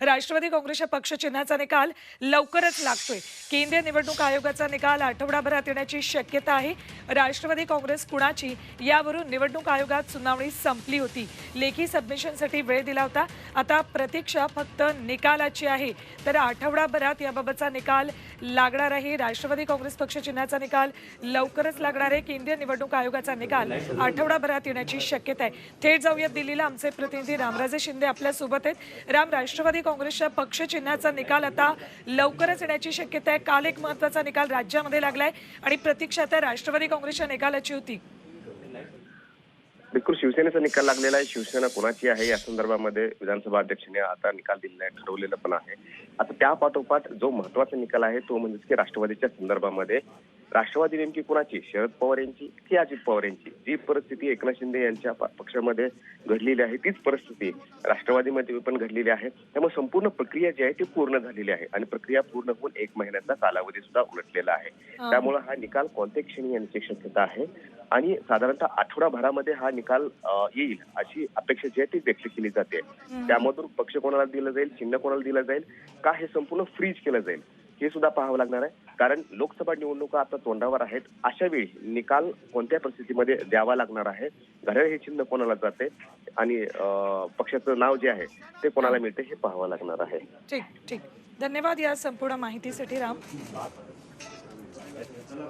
राष्ट्रवादी काँग्रेसच्या पक्षचिन्हाचा निकाल लवकरच लागतोय. केंद्रीय निवडणूक आयोगाचा निकाल आठवडाभरात येण्याची शक्यता आहे. राष्ट्रवादी काँग्रेस कुणाची? यावरून निवडणूक आयोगात सुनावणी संपली होती. लेखी सबमिशनसाठी वेळ दिला होता. आता प्रतीक्षा फक्त निकालाची आहे. तर आठवडाभरात याबाबतचा निकाल लागणार आहे. राष्ट्रवादी काँग्रेस पक्षचिन्हाचा निकाल लवकरच लागणार आहे. केंद्रीय निवडणूक आयोगाचा निकाल आठवडाभरात येण्याची शक्यता आहे. थेट जाऊयात दिल्लीला. आमचे प्रतिनिधी रामराजे शिंदे आपल्यासोबत आहेत. राम राष्ट्रवादी काँग्रेसच्या पक्षचिन्हाचा निकाल आता लवकरच येण्याची शक्यता आहे. काल एक महत्त्वाचा निकाल राज्यामध्ये लागलाय आणि प्रतीक्षा आता राष्ट्रवादी काँग्रेसच्या निकालाची होती. बिलकुल शिवसेनेचा निकाल लागलेला आहे. शिवसेना कोणाची आहे? या संदर्भामध्ये विधानसभा अध्यक्षांनी आता निकाल दिलेला आहे ठरवलेलं पण आहे. आता त्या पाठोपाठ जो महत्त्वाचा निकाल आहे तो म्हणजे की राष्ट्रवादीच्या संदर्भामध्ये राष्ट्रवादी नेमकी कोणाची? शरद पवार यांची की अजित पवार यांची जी परिस्थिती एकनाथ शिंदे यांच्या पक्षामध्ये घडलेली आहे तीच परिस्थिती राष्ट्रवादीमध्ये पण घडलेली आहे. त्यामुळे संपूर्ण प्रक्रिया जी आहे ती पूर्ण झालेली आहे. आणि प्रक्रिया पूर्ण होऊन एक महिन्याचा कालावधी सुद्धा उलटलेला आहे. त्यामुळे हा निकाल कोणत्या क्षणी येण्याची शक्यता आहे? आणि साधारणतः आठवडाभरामध्ये हा निकाल येईल अशी अपेक्षा जी आहे ती व्यक्त केली जाते. त्यामधून पक्ष कोणाला दिलं जाईल? चिन्ह कोणाला दिलं जाईल? का हे संपूर्ण फ्रीज केलं जाईल? हे सुद्धा पाहावं लागणार आहे. कारण लोकसभा निवडणुका आता तोंडावर आहेत. अशा वेळी निकाल कोणत्या परिस्थितीमध्ये द्यावा लागणार आहे? घड्याळ हे चिन्ह कोणाला जाते? आणि पक्षाचं नाव जे आहे ते कोणाला मिळते हे पाहावं लागणार आहे. ठीक ठीक. धन्यवाद या संपूर्ण माहितीसाठी राम.